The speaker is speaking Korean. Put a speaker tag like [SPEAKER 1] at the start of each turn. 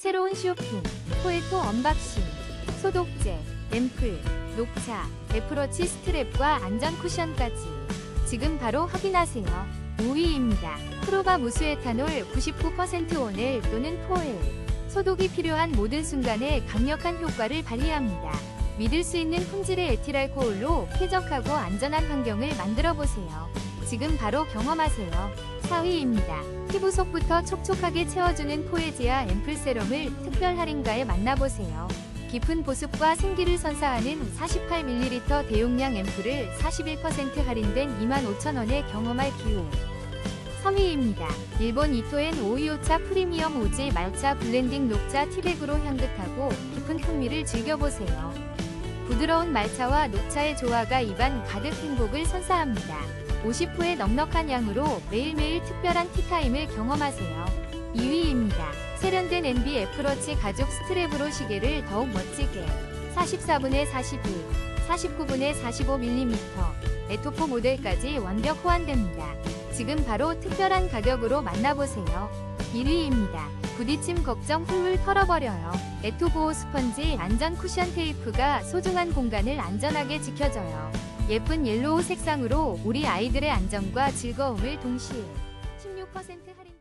[SPEAKER 1] 새로운 쇼핑, 포에토 언박싱, 소독제, 앰플, 녹차, 애플워치 스트랩과 안전 쿠션까지 지금 바로 확인하세요. 5위입니다. 프로바 무수에탄올 99% 오늘 또는 토일 소독이 필요한 모든 순간에 강력한 효과를 발휘합니다. 믿을 수 있는 품질의 에틸알코올로 쾌적하고 안전한 환경을 만들어 보세요. 지금 바로 경험하세요. 4위입니다. 피부 속부터 촉촉하게 채워주는 포에지아 앰플 세럼을 특별 할인가에 만나보세요. 깊은 보습과 생기를 선사하는 48ml 대용량 앰플을 41% 할인된 25,000원에 경험할 기회. 3위입니다. 일본 이토엔 오이오차 프리미엄 오지 말차 블렌딩 녹차 티백으로 향긋하고 깊은 풍미를 즐겨보세요. 부드러운 말차와 녹차의 조화가 입안 가득 행복을 선사합니다. 50호의 넉넉한 양으로 매일매일 특별한 티타임을 경험하세요. 2위입니다. 세련된 NB 애플워치 가죽 스트랩으로 시계를 더욱 멋지게 44분의 41, 49분의 45mm 에토포 모델까지 완벽 호환됩니다. 지금 바로 특별한 가격으로 만나보세요. 1위입니다. 부딪힘 걱정 훌훌 털어버려요. 에토보호 스펀지 안전 쿠션 테이프가 소중한 공간을 안전하게 지켜줘요. 예쁜 옐로우 색상으로 우리 아이들의 안전과 즐거움을 동시에 16% 할인